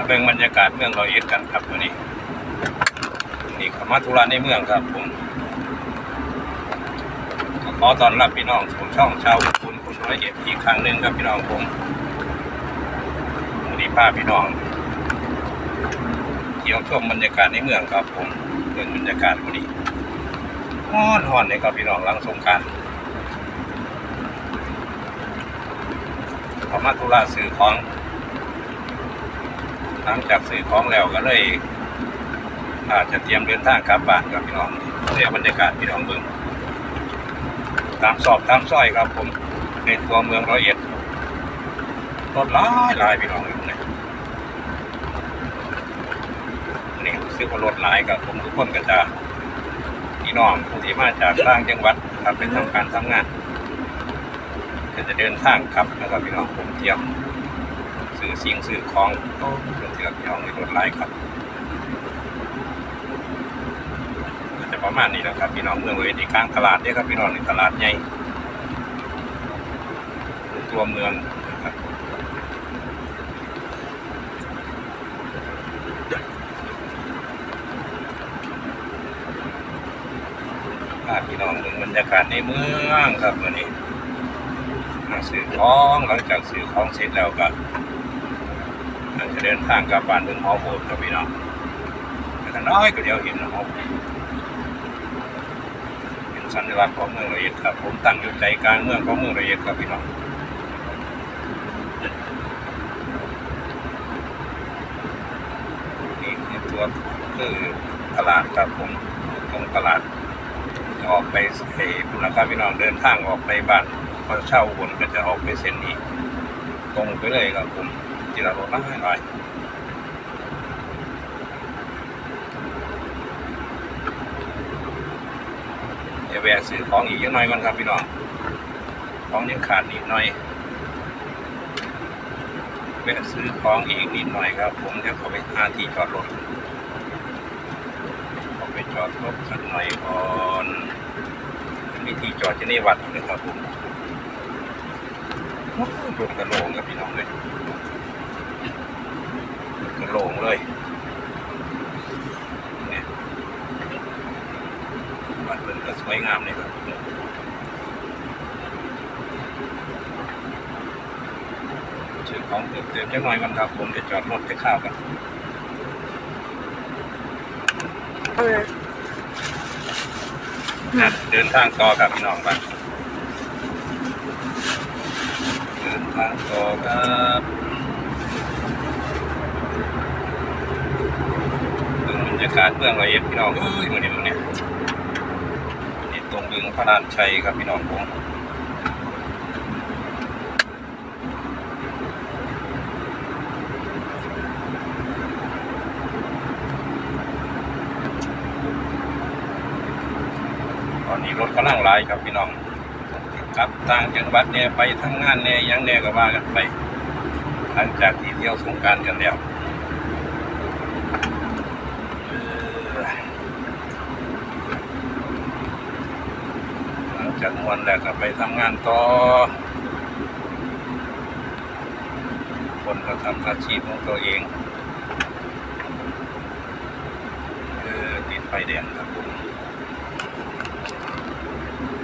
มาเบ่งบรรยากาศเมืองร้อยเอ็ดกันครับวันนี้นี่ขมาธุระในเมืองครับผมขอตอนรับพี่น้องสู่ช่องชาวคุณคุณร้อยเอ็ดอีกครั้งหนึ่งครับพี่น้องผมวันนี้พาพี่น้องเที่ยวชมบรรยากาศในเมืองครับผมเรื่องบรรยากาศวันนี้ฮ้อนฮ้อนเลยครับพี่น้องหลังสงการขมาธุระสื่อของ หลังจากซื้อของแล้วก็เลย อาจจะเตรียมเดินทางกลับบ้านกับพี่น้องเรียบรรยากาศพี่น้องเมืองตามสอบตามซอยครับผมในตัวเมืองร้อยเอ็ดรถหลายหลายพี่น้องอยู่เนี่ยนี่ซื้อว่ารถหลายกับผมทุกคนก็จะพี่น้องผู้ที่มาจากต่างจังหวัดครับเป็นทำการทำงานก็จะเดินทางครับนะครับพี่น้องผมเที่ยว อสิ่งสื่อของเรื่อที่เราพี่น้องในรถไลครับก็จะประมาณนี้นะครับพี่น้องเมืองเลยที่กลางตลาดเนี่ยครับพี่น้องในตลาดใหญ่ตัวเมืองนะครับภาพพี่น้องเมืองบรรยากาศในเมืองครับวันนี้มาซื้อของหลังจากซื้อของเสร็จแล้วก็ จะเดินทางกลับบ้านเมืองฮอโบดครับพี่น้องแต่น้อยก็เดี๋ยวเห็นนะฮอโบดเป็นสัญลักษณ์ของเมืองระเอียดครับ ผมตั้งอยู่ใจกลางเมืองของเมืองระเอียดครับพี่น้องนี่คือตัวคือตลาดครับผมตรงตลาดออกไปเอนะครับพี่น้องเดินทางออกไปบ้านพอเช่าบนก็จะออกไปเส้นนี้ ตรงไปเลยครับผม จิราโรล่าหน่อยเดี๋ยวแวะซื้อของอีกเยอะหน่อยก่อนครับพี่น้องของยังขาดนิดหน่อยแวะซื้อของอีกนิดหน่อยครับ ผมเดี๋ยวขาไปหาที่จอดรถขาไปจอดรถสักหน่อยก่อนมีที่จอดที่นี่วัดนะครับผมรถกระโหลงกับพี่น้องเลย โหลงเลยเนี่ยวัดเป็นก็สวยงามเลยครับชื่อของเติมเติมจังหน่อยกันครับ ผมจะจอดรถจะข้าวกันนะเดินทางต่อครับพี่น้องบ้านเดินทางต่อครับบึงบ รยากาศเมืองร้อยเอ็ดพี่น้องเอ้ยมันนี่มันเนี่ยนี่ตรงบึงพระรานชัยครับพี่น้องผมตอนนี้รถกำลังหลายครับพี่น้องกลับต่างจังหวัดเนี่ยไปทำงานเนี่ยยังเนี่ยก็ว่ากันไปหลังจากที่เที่ยวสงการกันแล้วเออหลังจากม วนแล้วก็ไปทำงานต่อ คนก็ทำอาชีพของตัวเองเออติดไฟแดงครับผม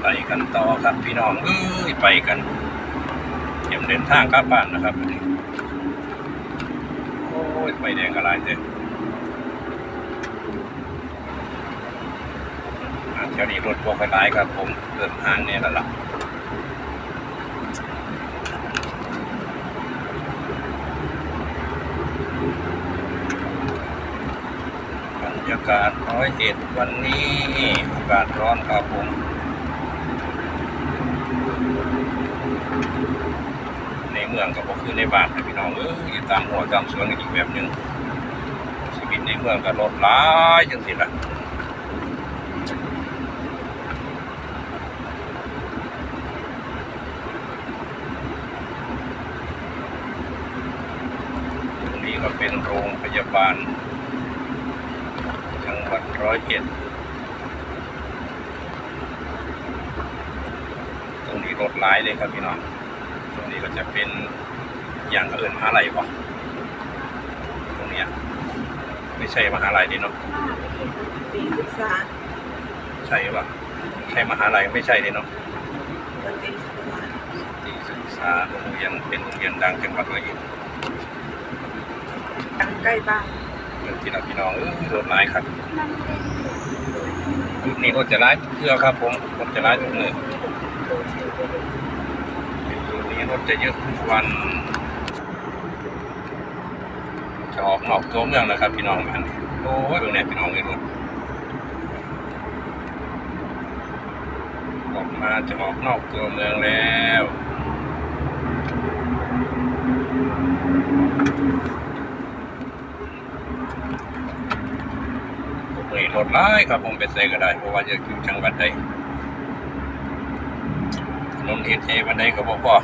ไปกันต่อครับพี่น้องเอ้ยไปกันเตรียมเดินทางกลับบ้านนะครับโอ้ยไฟแดงอะไรเด้อ อ่าแถวนี้รถพวกไปหลายครับผมเดินทางเนี่ยละล่ะบรรยากาศร้อยเอ็ดวันนี้อากาศร้อนครับผมในเมืองก็บ่คือในบ้านนะพี่น้องเอ้ยอยู่ตามหัวตามสวนก็อีกแบบหนึงชีวิตในเมืองก็ลดหลายจังสิล่ะ นี้ก็เป็นโรงพยาบาลจังหวัดร้อยเอ็ดตรงนี้รถหลายเลยครับพี่น้องตรงนี้ก็จะเป็นอย่างอื่นมหาอะไรบ่ตรงนี้ไม่ใช่มหาลัยดิเนาะปีศึกษาใช่ปะใช่มหาลัยไม่ใช่ดิเนาะปฏิศึกษาที่ศึกษาโรงเรียนเป็นโรงเรียนดังจังหวัดร้อยเอ็ดตั้ง ใกล้บ้านเมืองที่เราพี่น้องเออรถหลายครับจุดนี้รถจะร้ายเทื่อครับผมรถจะร้ายทุกเมื่อจุดนี้รถจะเยอะทุกวัน จะออกนอกตัวเมืองแล้วครับ พี่น้องมันโอ้ยตรงนี้พี่น้องเลยรถออกมาจะออกนอกตัวเมืองแล้ว ผมเลย รถร้ายครับผมไปใส่ก็ได้เพราะว่าจะอยู่จังหวัดใดถนนเอเทวันใดก็บอกพอ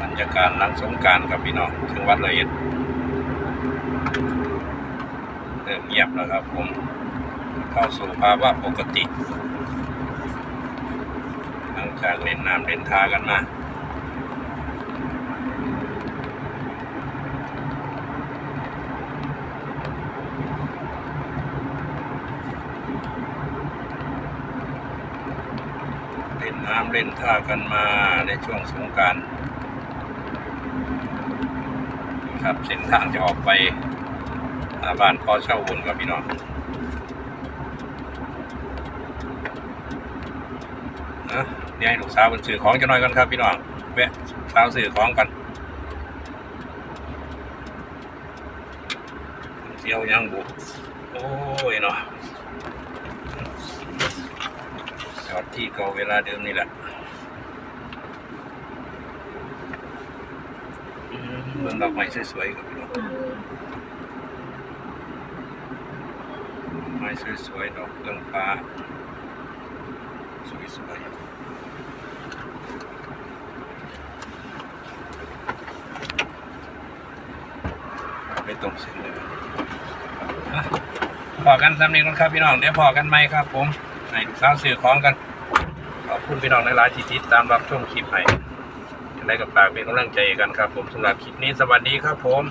บรรยากาศหลังสงกรารกับพี่น้องจังหวัดร้อยเอ็ดเริ่มเงียบแล้วครับผมเข้าสู่ภาวะปกติ หลังจากเล่นน้ำเล่นทากันมา น้ำเล่นท่ากันมาในช่วงสงกรารครับเส้นทางจะออกไปหาบ้านพ่อเช่าวนกับพี่น้องนะเดี๋ยให้ลูกสาวเป็นสื่อของจะน้อยกันครับพี่น้องแวะสาวสื่อของกันเที่ยวยังบุโอ้ยเนาะ จอดที่เก่าเวลาเดิมนี่แหละมเมืองดอกไม้สวยๆครับพี่น้องไม้สวยๆดอกเรื่องฟ้าสวยๆไม่ตรงเส้นเลยอะพอกันสำเนียงกันครับพี่น้อง เดี๋ยวพอกันไหมครับผม ให้ลูกสาวซื้อของกัน ขอบคุณพี่น้องในหลายที่ติดตามรับชมคลิปให้จะได้กับปากเป็นกำลังใจกันครับ ผมสำหรับคลิปนี้สวัสดีครับผม